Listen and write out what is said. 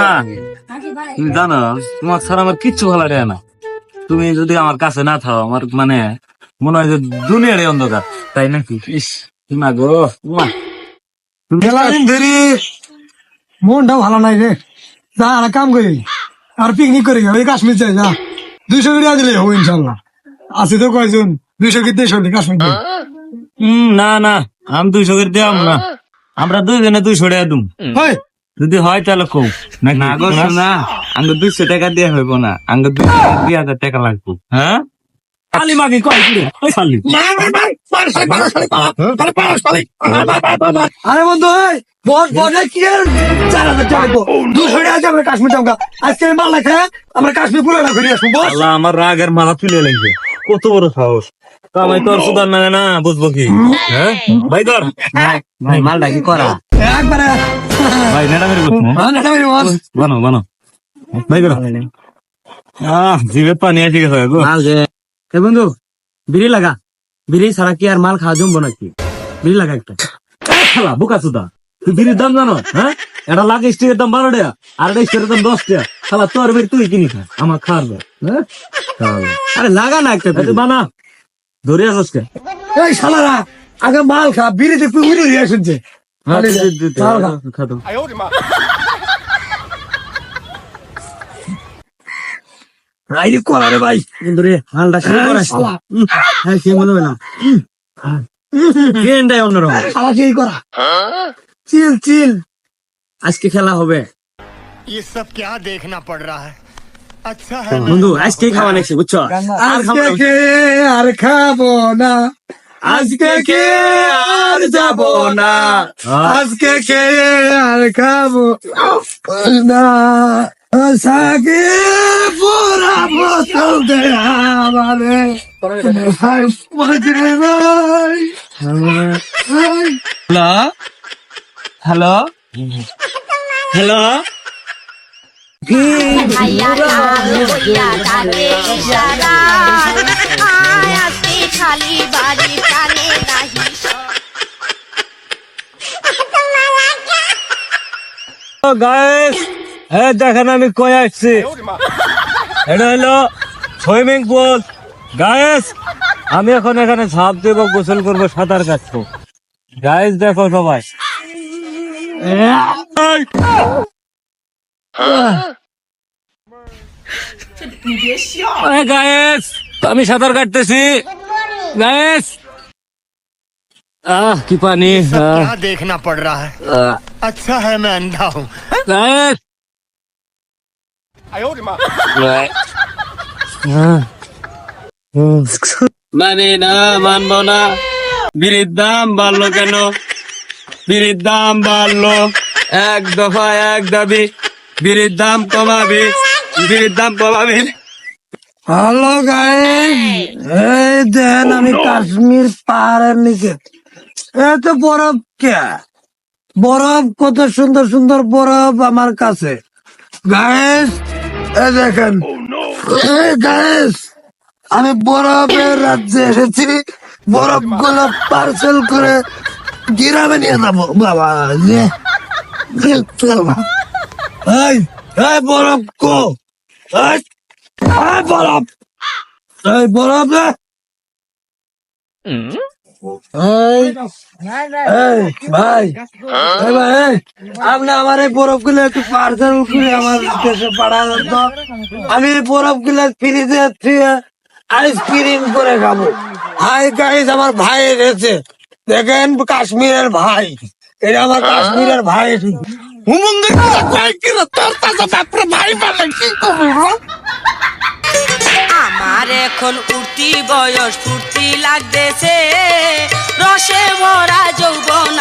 না? তুমি জানো তোমার ছাড়া আমার কিচ্ছু ভালো লাগে না। তুমি যদি আমার কাছে না থাও আমার মানে মনে হয় যে দুনিয়ারই অন্ধকার তাই নাকি? ইস মা গো তুমি মনটা ভালো নাই রে। যা আর কাম করি। আর পিকনিক করে যাবে কাশ্মীর যাই যা। দুইশো করে দিলে হব ইনশাল্লাহ। আছে তো কয়জন? দুইশো কি দেড়শো নি কাশ্মীর না না আমি দুইশো করে দিলাম না। আমরা দুইজনে দুইশো টাকা দুম। হয়। যদি হয় তাহলে কম না গো আঙ্গ দুইশো টাকা দিয়ে হইব না আঙ্গ দুই হাজার টাকা লাগবে হ্যাঁ মাগি কয় কি আরে বন্ধু বস বস কি চার হাজার টাকা দুশো টাকা কাশ্মীর যাব আজকে মাল লেখা আমরা কাশ্মীর পুরো না ঘুরে আসব বস আমার রাগের মালা তুলে লাগবে কত বড় সাহস কামাই তোর সুদার না না বুঝব কি? হ্যাঁ? ভাই ধর। ভাই মালটা কি করা? একবারে। ভাই নেটা মেরে বসবো হ্যাঁ, নেটা মেরে বস। বানো বানো। ভাই ধর। আহ জিভে পানি আসি গেছে গো। মাল যে এ বন্ধু বিড়ি লাগা। বিড়ি ছাড়া কি আর মাল খাওয়া জমবো নাকি? বিড়ি লাগা একটা। বোকা সুদা। তুই বিড়ির দাম জানো হ্যাঁ? এটা লাগে স্টিকের দাম বারো টাকা আর এটা স্টিকের দাম দশ টাকা। শালা তোর বের তুই কিনি খা আমার খাওয়ার হ্যাঁ? আরে লাগা না একটা বানা। ধরে আসস কে এই শালারা আগে মাল খা বিড়িতে পুকুরে দিয়ে শুনছে হ্যাঁ, দে- দে- দে- দে। মাল খা। খা তো। রাইডি করা রে ভাই কিন্তু রে মালটা শুরু করাস শালা। হ্যাঁ সে মনে হয় না গেন্ডাই অন্যরকম শালা সেই করা চিল চিল আজকে খেলা হবে ये सब क्या देखना पड़ रहा है अच्छा है বন্ধু আজকে খাওয়া নাকি বুঝছ? আর খাব আজকে কে আর খাব না? আজকে কে আর যাব না? আজকে কে আর খাব? না। সাকে পুরা বোতল দে আমারে। হ্যালো? হ্যালো? হ্যালো? ভাইয়া লাল হইয়া ডাকে ইশারায় আয় আজকে খালি বাড়ি টানে নাহি গাইস হ্যাঁ দেখেন আমি কই আসছি। এটা হলো সুইমিং পুল গাইস আমি এখন এখানে ঝাঁপ দেবো গোসল করব সাঁতার কাটবো। গাইস দেখো সবাই। এই! এই গাইস আমি সাঁতার কাটতেছি গাইস আহ কি পানি सब আহ, क्या देखना पड़ रहा है আহ, अच्छा है मैं अंधा हूँ গাইস মানে না মানবো না বিড়ির দাম বাড়লো কেন বিড়ির দাম বাড়লো এক দফা এক দাবি বিড়ির দাম কমাবি বিড়ির দাম হ্যালো গাইস এই দেন আমি কাশ্মীর পাহাড়ের নিচে। এত বরফ কে? বরফ কত সুন্দর সুন্দর বরফ আমার কাছে। গাইস এ দেখেন। এই গাইস আমি বরফের রাজ্যে এসেছি। বরফগুলো পার্সেল করে গিরামে নিয়ে যাব। বাবা এই বরফ কো? বরফ। এই বরফ রে। আমার এই বরফগুলো একটু পার্সেল করে আমার আমি এই বরফগুলো ফ্রিজে আইসক্রিম করে খাব। হাই গাইস আমার ভাই এসেছে। দেখেন কাশ্মীরের ভাই। এটা আমার কাশ্মীরের ভাই। আমার এখন উঠতি বয়স ফুর্তি লাগতেছে। রসে ভরা যৌবন